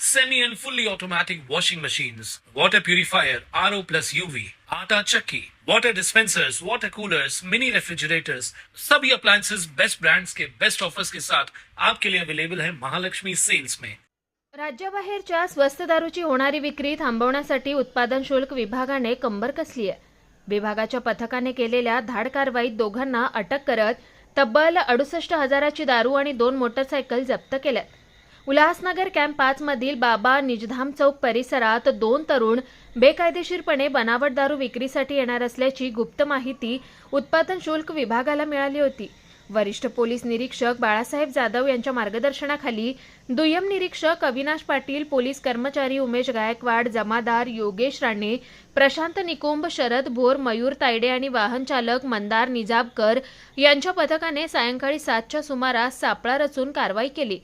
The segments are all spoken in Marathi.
semi and fully automatic washing machines, water purifier, RO plus UV, आटा चक्की, water dispensers, water coolers, mini refrigerators, सभी appliances बेस्ट ब्रांड्स के बेस्ट ऑफर्स के साथ आपके लिए अवेलेबल है महालक्ष्मी सेल्स में राज्याबाहेरच्या स्वस्त दारूची होणारी विक्री थांबवण्यासाठी उत्पादन शुल्क विभागाने कंबर कसली आहे? विभागाच्या पथकाने केलेल्या धाड कारवाईत दोघांना अटक करत तब्बल अडुसष्ट हजाराची दारू आणि दोन मोटरसायकल जप्त केल्यात. उल्हासनगर कॅम्प पाच मधील बाबा निजधाम चौक परिसरात दोन तरुण बेकायदेशीरपणे बनावट दारू विक्रीसाठी येणार असल्याची गुप्त माहिती उत्पादन शुल्क विभागाला मिळाली होती. वरिष्ठ पोलीस निरीक्षक बाळासाहेब जाधव यांच्या मार्गदर्शनाखाली दुय्यम निरीक्षक अविनाश पाटील पोलीस कर्मचारी उमेश गायकवाड जमादार योगेश राणे प्रशांत निकुंभ शरद भोर मयूर तायडे आणि वाहन चालक मंदार निजाबकर यांच्या पथकाने सायंकाळी सातच्या सुमारास सापळा रचून कारवाई केली.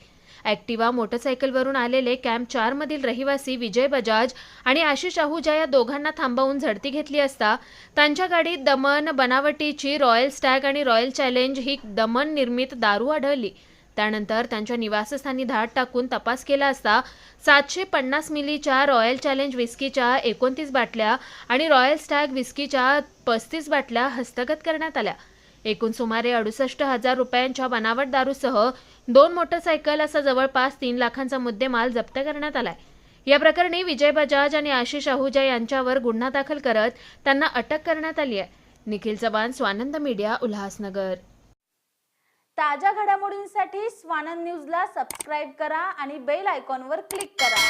ॲक्टिवा मोटरसायकलवरून आलेले कॅम्प चारमधील रहिवासी विजय बजाज आणि आशिष आहुजा या दोघांना थांबवून झडती घेतली असता त्यांच्या गाडीत दमन बनावटीची रॉयल स्टॅग आणि रॉयल चॅलेंज ही दमन निर्मित दारू आढळली. त्यानंतर त्यांच्या निवासस्थानी धाड टाकून तपास केला असता सातशे पन्नास मिलीच्या रॉयल चॅलेंज विस्कीच्या एकोणतीस बाटल्या आणि रॉयल स्टॅग विस्कीच्या पस्तीस बाटल्या हस्तगत करण्यात आल्या. एकूण सुमारे अडुसष्ट हजार रुपयांच्या बनावट दारूसह दोन मोटरसायकल असा जवळपास तीन लाखांचा मुद्देमाल जप्त करण्यात आलाय. या प्रकरणी विजय बजाज आणि आशिष आहुजा यांच्यावर गुन्हा दाखल करत त्यांना अटक करण्यात आली आहे. निखिल चव्हाण स्वानंद मीडिया उल्हासनगर. ताज्या घडामोडींसाठी स्वानंद न्यूजला सबस्क्राईब करा आणि बेल आयकॉनवर क्लिक करा.